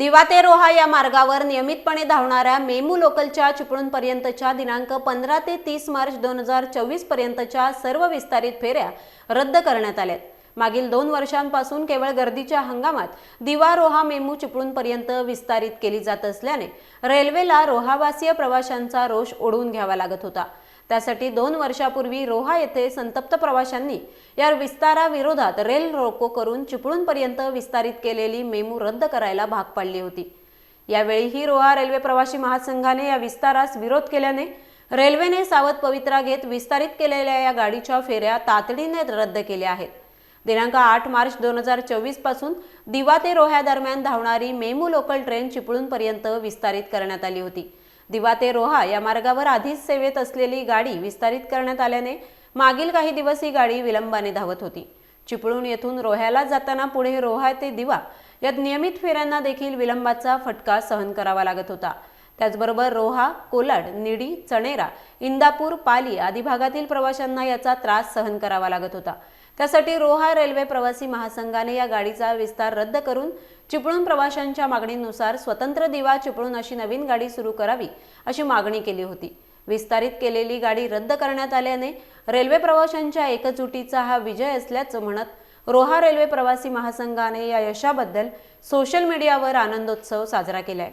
दिवा ते रोहा या मार्गावर नियमितपणे धावणाऱ्या मेमू लोकलच्या चिपळूणपर्यंतच्या दिनांक पंधरा ते तीस मार्च दोन हजार चोवीस पर्यंतच्या सर्व विस्तारित फेऱ्या रद्द करण्यात आल्यात. मागील दोन वर्षांपासून केवळ गर्दीच्या हंगामात दिवा रोहा मेमू चिपळूणपर्यंत विस्तारित केली जात असल्याने रेल्वेला रोहावासीय प्रवाशांचा रोष ओढवून घ्यावा लागत होता. त्यासाठी दोन वर्षापूर्वी रोहा येथे संतप्त प्रवाशांनी या विस्ताराविरोधात रेल रोको करून चिपळूणपर्यंत विस्तारित केलेली मेमू रद्द करायला भाग पाडली होती. यावेळीही रोहा रेल्वे प्रवासी महासंघाने या विस्तारास विरोध केल्याने रेल्वेने सावध पवित्रा घेत विस्तारित केलेल्या या गाडीच्या फेऱ्या तातडीने रद्द केल्या आहेत. दिनांक आठ मार्च दोन हजार चोवीसपासून दिवा ते रोह्या दरम्यान धावणारी मेमू लोकल ट्रेन चिपळूणपर्यंत विस्तारित करण्यात आली होती. दिवा ते रोहा या मार्गावर आधीच सेवेत असलेली गाडी विस्तारित करण्यात आल्याने मागील काही दिवस ही गाडी विलंबाने धावत होती. चिपळूण येथून रोह्याला जाताना पुढे रोहा ते दिवा यात नियमित फेऱ्यांना देखील विलंबाचा फटका सहन करावा लागत होता. त्याचबरोबर रोहा कोलाड निडी चणेरा इंदापूर पाली आदी भागातील प्रवाशांना याचा त्रास सहन करावा लागत होता. त्यासाठी रोहा रेल्वे प्रवासी महासंघाने या गाडीचा विस्तार रद्द करून चिपळूण प्रवाशांच्या मागणीनुसार स्वतंत्र दिवा चिपळूण अशी नवीन गाडी सुरू करावी अशी मागणी केली होती. विस्तारित केलेली गाडी रद्द करण्यात आल्याने रेल्वे प्रवाशांच्या एकजुटीचा हा विजय असल्याचं म्हणत रोहा रेल्वे प्रवासी महासंघाने या यशाबद्दल सोशल मीडियावर आनंदोत्सव साजरा केलाय.